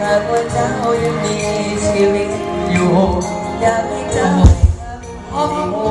หากว่าเจ้ายังมีชีวิตอยู่ อยากให้เจ้าครับโอ้